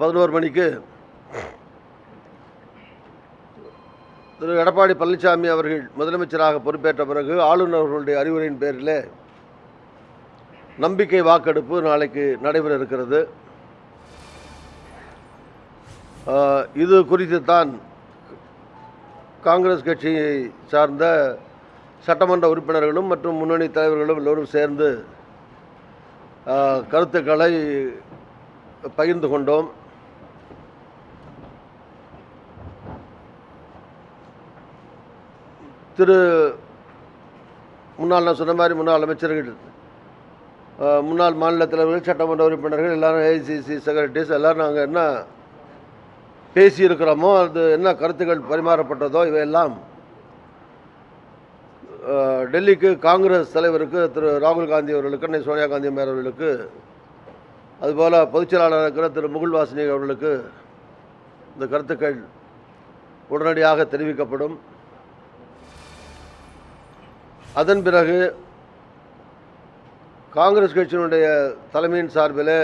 பதினோரு மணிக்கு திரு எடப்பாடி பழனிசாமி அவர்கள் முதலமைச்சராக பொறுப்பேற்ற பிறகு ஆளுநர்களுடைய அறிவுரையின் பேரில் நம்பிக்கை வாக்கெடுப்பு நாளைக்கு நடைபெற இருக்கிறது. இது குறித்து தான் காங்கிரஸ் கட்சியை சார்ந்த சட்டமன்ற உறுப்பினர்களும் மற்றும் முன்னணி தலைவர்களும் எல்லோரும் சேர்ந்து கருத்துக்களை பகிர்ந்து கொண்டோம். திரு முன்னாள் நான் சொன்ன மாதிரி முன்னாள் அமைச்சர்கள் முன்னாள் மாநில தலைவர்கள் சட்டமன்ற உறுப்பினர்கள் எல்லாரும் ஏசிசி செக்ரட்டரிஸ் எல்லாரும் நாங்கள் என்ன பேசியிருக்கிறோமோ அது என்ன கருத்துக்கள் பரிமாறப்பட்டதோ இவையெல்லாம் டெல்லிக்கு காங்கிரஸ் தலைவருக்கு திரு ராகுல் காந்தி அவர்களுக்கு அன்னை சோனியா காந்தி அம்மையார் அவர்களுக்கு அதுபோல் பொதுச்செயலாளர் இருக்கிற திரு முகுல் வாசினி அவர்களுக்கு இந்த கருத்துக்கள் உடனடியாக தெரிவிக்கப்படும். அதன் பிறகு காங்கிரஸ் கட்சியினுடைய தலைமையின் சார்பில்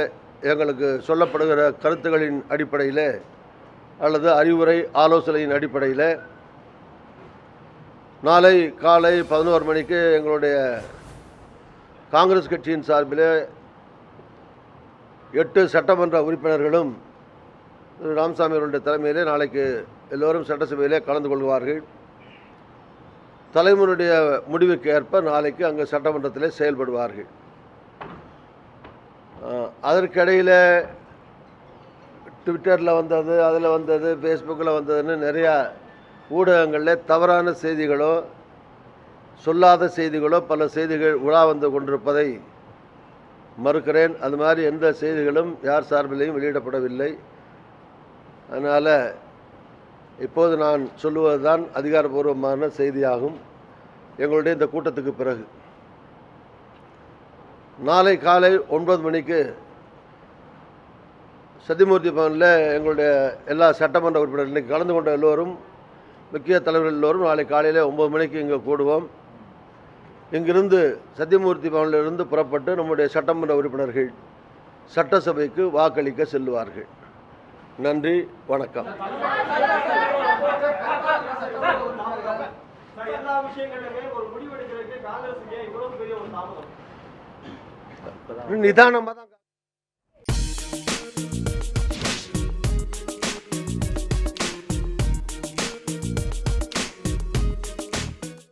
எங்களுக்கு சொல்லப்படுகிற கருத்துகளின் அடிப்படையில் அல்லது அறிவுரை ஆலோசனையின் அடிப்படையில் நாளை காலை பதினோரு மணிக்கு எங்களுடைய காங்கிரஸ் கட்சியின் சார்பில் எட்டு சட்டமன்ற உறுப்பினர்களும் திரு ராமசாமி அவருடைய தலைமையிலே நாளைக்கு எல்லோரும் சட்டசபையிலே கலந்து கொள்வார்கள். தலைவனுடைய முடிவுக்கு ஏற்ப நாளைக்கு அங்கே சட்டமன்றத்தில் செயல்படுவார்கள். அதற்கிடையில் ட்விட்டரில் வந்தது அதில் வந்தது ஃபேஸ்புக்கில் வந்ததுன்னு நிறையா ஊடகங்களில் தவறான செய்திகளோ சொல்லாத செய்திகளோ பல செய்திகள் உலா வந்து கொண்டிருப்பதை மறுக்கிறேன். அது மாதிரி எந்த செய்திகளும் யார் சார்பிலையும் வெளியிடப்படவில்லை. அதனால் இப்போது நான் சொல்லுவது தான் அதிகாரப்பூர்வமான செய்தியாகும். எங்களுடைய இந்த கூட்டத்துக்கு பிறகு. நாளை காலை ஒன்பது மணிக்கு சத்தியமூர்த்தி பவனில் எங்களுடைய எல்லா சட்டமன்ற உறுப்பினர்கள் கலந்து கொண்ட எல்லோரும் முக்கிய தலைவர்கள் எல்லோரும் நாளை காலையில் ஒன்பது மணிக்கு இங்கே கூடுவோம். இங்கிருந்து சத்தியமூர்த்தி பவனிலிருந்து புறப்பட்டு நம்முடைய சட்டமன்ற உறுப்பினர்கள் சட்டசபைக்கு வாக்களிக்க செல்லுவார்கள் நன்றி வணக்கம். நிதானமாக தான்